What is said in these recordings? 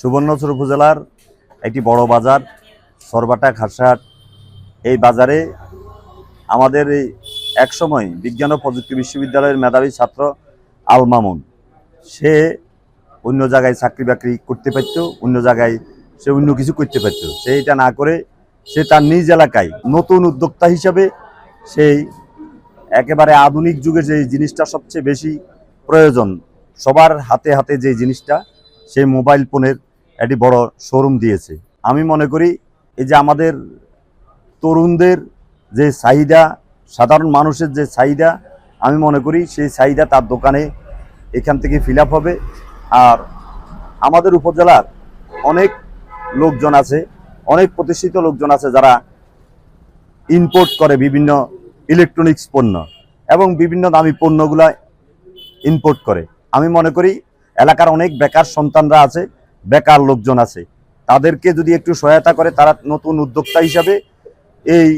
সুবর্ণচর উপজেলার একটি বড় বাজার, সরবাটা খাসাট এই বাজারে আমাদের এই একসময় বিজ্ঞান ও প্রযুক্তি বিশ্ববিদ্যালয়ের মেধাবী ছাত্র আল মামুন। সে অন্য জায়গায় চাকরি বাকরি করতে পারতো, অন্য জায়গায় সে অন্য কিছু করতে পারত। সে এটা না করে সে তার নিজ এলাকায় নতুন উদ্যোক্তা হিসাবে সেই একেবারে আধুনিক যুগে যে জিনিসটা সবচেয়ে বেশি প্রয়োজন, সবার হাতে হাতে যে জিনিসটা, সেই মোবাইল ফোনের একটি বড় শোরুম দিয়েছে। আমি মনে করি এই যে আমাদের তরুণদের যে চাহিদা, সাধারণ মানুষের যে চাহিদা, আমি মনে করি সেই চাহিদা তার দোকানে এখান থেকে ফিল হবে। আর আমাদের উপজেলার অনেক লোকজন আছে, অনেক প্রতিষ্ঠিত লোকজন আছে যারা ইম্পোর্ট করে বিভিন্ন ইলেকট্রনিক্স পণ্য এবং বিভিন্ন দামি পণ্যগুলা ইম্পোর্ট করে। আমি মনে করি এলাকার অনেক বেকার সন্তানরা আছে বেকার লোকজন আছে, তাদেরকে যদি একটু সহায়তা করে তারা নতুন উদ্যোক্তা হিসাবে এই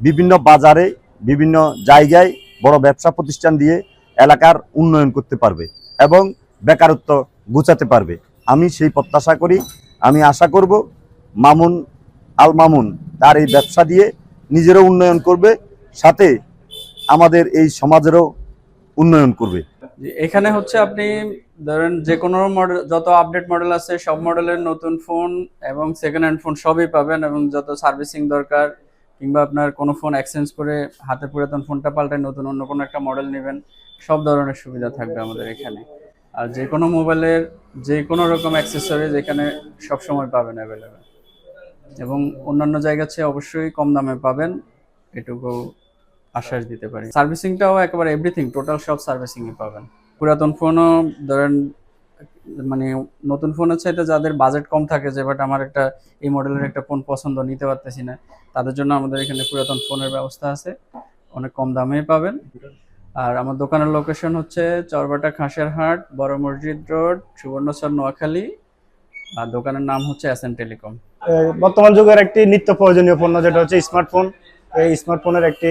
বিভিন্ন বাজারে, বিভিন্ন জায়গায় বড় ব্যবসা প্রতিষ্ঠান দিয়ে এলাকার উন্নয়ন করতে পারবে এবং বেকারত্ব গুছাতে পারবে। আমি সেই প্রত্যাশা করি, আমি আশা করব মামুন আল মামুন তার এই ব্যবসা দিয়ে নিজেরও উন্নয়ন করবে, সাথে আমাদের এই সমাজেরও উন্নয়ন করবে। এখানে হচ্ছে আপনি ধরেন যে কোনো মডেল যত আপডেট মডেল আছে, সব মডেলের নতুন ফোন এবং সেকেন্ড হ্যান্ড ফোন সবই পাবেন এবং যত সার্ভিসিং দরকার কিংবা আপনার কোনো ফোন এক্সচেঞ্জ করে হাতে পুরাতন ফোনটা পাল্টায় নতুন, অন্য কোনো একটা মডেল নেবেন, সব ধরনের সুবিধা থাকবে আমাদের এখানে। আর যে কোনো মোবাইলের যে কোনো রকম অ্যাক্সেসরিজ এখানে সবসময় পাবেন অ্যাভেলেবেল এবং অন্যান্য জায়গার চেয়ে অবশ্যই কম দামে পাবেন, এটুকু আশ্বাস দিতে পারি। সার্ভিসিংটাও একেবারে এভরিথিং টোটাল সব সার্ভিসিংই পাবেন। পুরাতন ফোনও ধরেন মানে নতুন ফোনের চাইতে যাদের বাজেট কম থাকে যে বাট আমার একটা এই মডেলের একটা ফোন পছন্দ, নিতে পারতেছি না। তাদের জন্য আমাদের এখানে পুরাতন ফোনের ব্যবস্থা আছে। অনেক কম দামেই পাবেন। আর আমার দোকানের লোকেশন হচ্ছে চরবাটা খাসের হাট বড় মসজিদ রোড, সুবর্ণচর, নোয়াখালী। আর দোকানের নাম হচ্ছে এস এন টেলিকম বর্তমান যুগের একটি নিত্য প্রয়োজনীয় পণ্য, যেটা হচ্ছে স্মার্টফোন এই স্মার্টফোনের একটি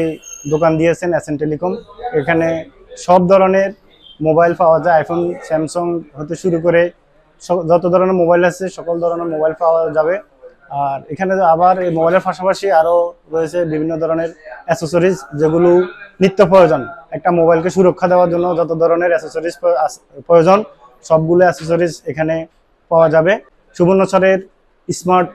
দোকান দিয়েছেন এসএন টেলিকম এখানে সব ধরনের মোবাইল পাওয়া যায়। আইফোন স্যামসাং হতে শুরু করে যত ধরনের মোবাইল আছে, সকল ধরনের মোবাইল পাওয়া যাবে। আর এখানে আবার এই মোবাইলের পাশাপাশি আরও রয়েছে বিভিন্ন ধরনের অ্যাসেসরিজ যেগুলো নিত্য প্রয়োজন। একটা মোবাইলকে সুরক্ষা দেওয়ার জন্য যত ধরনের অ্যাসেসরিজ প্রয়োজন, সবগুলো অ্যাসেসরিজ এখানে পাওয়া যাবে। সুবর্ণচরের স্মার্ট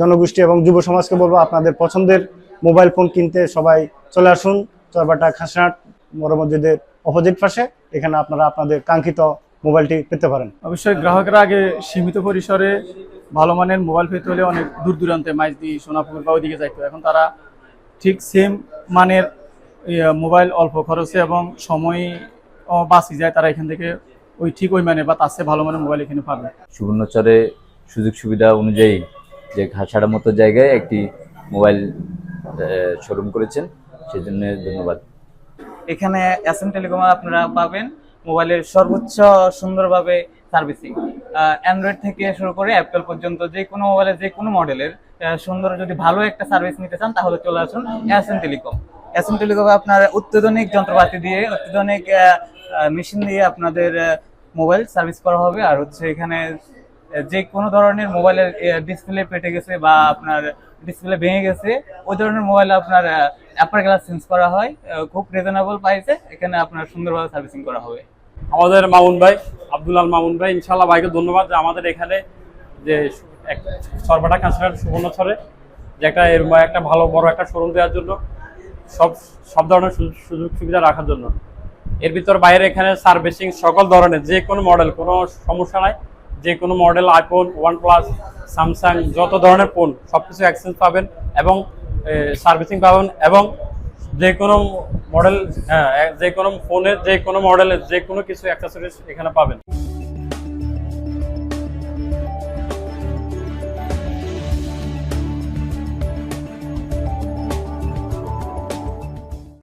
জনগোষ্ঠী এবং যুব সমাজকে বলব আপনাদের পছন্দের মোবাইল ফোন কিনতে সবাই চলে আসুন চরবাটা খাসনাট বড় মসজিদের অপোজিট পাশে। এখানে আপনারা আপনাদের কাঙ্ক্ষিত মোবাইলটি পেতে পারেন। অবশ্যই গ্রাহকরা আগে সীমিত পরিসরে ভালো মানের মোবাইল পেতে হলে অনেক দূর দূরান্তে মাইজদি সোনাপুর বা ওইদিকে যাইতো এখন তারা ঠিক সেম মানের ইয়ে, মোবাইল অল্প খরচে এবং সময় বাঁচি যায় তারা এখান থেকে ওই ঠিক ওই মানে বা তার চেয়ে ভালো মানের মোবাইল এখানে পাবে। সুবর্ণচরে সুযোগ সুবিধা অনুযায়ী যে ঘাসাড়ার মতো জায়গায় একটি মোবাইল শোরুম করেছেন, সেজন্য ধন্যবাদ। এখানে এস এম টেলিকমে আপনারা পাবেন মোবাইলের সর্বোচ্চ সুন্দরভাবে সার্ভিসিং অ্যান্ড্রয়েড থেকে শুরু করে অ্যাপেল পর্যন্ত যে কোনো মোবাইলের, যে কোনো মডেলের সুন্দর যদি ভালো একটা সার্ভিস নিতে চান, তাহলে চলে আসুন S M telecom S M টেলিকমে আপনার অত্যাধুনিক যন্ত্রপাতি দিয়ে, অত্যাধুনিক মেশিন দিয়ে আপনাদের মোবাইল সার্ভিস করা হবে। আর হচ্ছে এখানে যে কোনো ধরনের মোবাইলের ডিসপ্লে পেটে গেছে বা আপনার ডিসপ্লে ভেঙে গেছে, ওই ধরনের মোবাইল আপনার অ্যাপার গ্লাস চেঞ্জ করা হয় খুব রিজনেবল প্রাইসে এখানে আপনার সুন্দরভাবে সার্ভিসিং করা হবে। আমাদের মামুন ভাই আব্দুল আল মামুন ভাই ইনশাল্লাহ ভাইকে ধন্যবাদ যে আমাদের এখানে যে সরবাটা কাঁচড়ার সুবর্ণচরে যে একটা এর একটা ভালো, বড় একটা শোরুম দেওয়ার জন্য, সব সব ধরনের সুযোগ সুবিধা রাখার জন্য। এর ভিতর বাইরে এখানে সার্ভিসিং সকল ধরনের, যে কোনো মডেল কোনো সমস্যা নাই। যে কোনো model iPhone OnePlus Samsung যত ধরনের ফোন সব কিছু এক্সচেঞ্জ পাবেন এবং সার্ভিসিং পাবেন এবং যে কোনো মডেল হ্যাঁ যে কোনো ফোনের যে কোনো মডেলের যে কোনো কিছু অ্যাক্সেসরিজ এখানে পাবেন।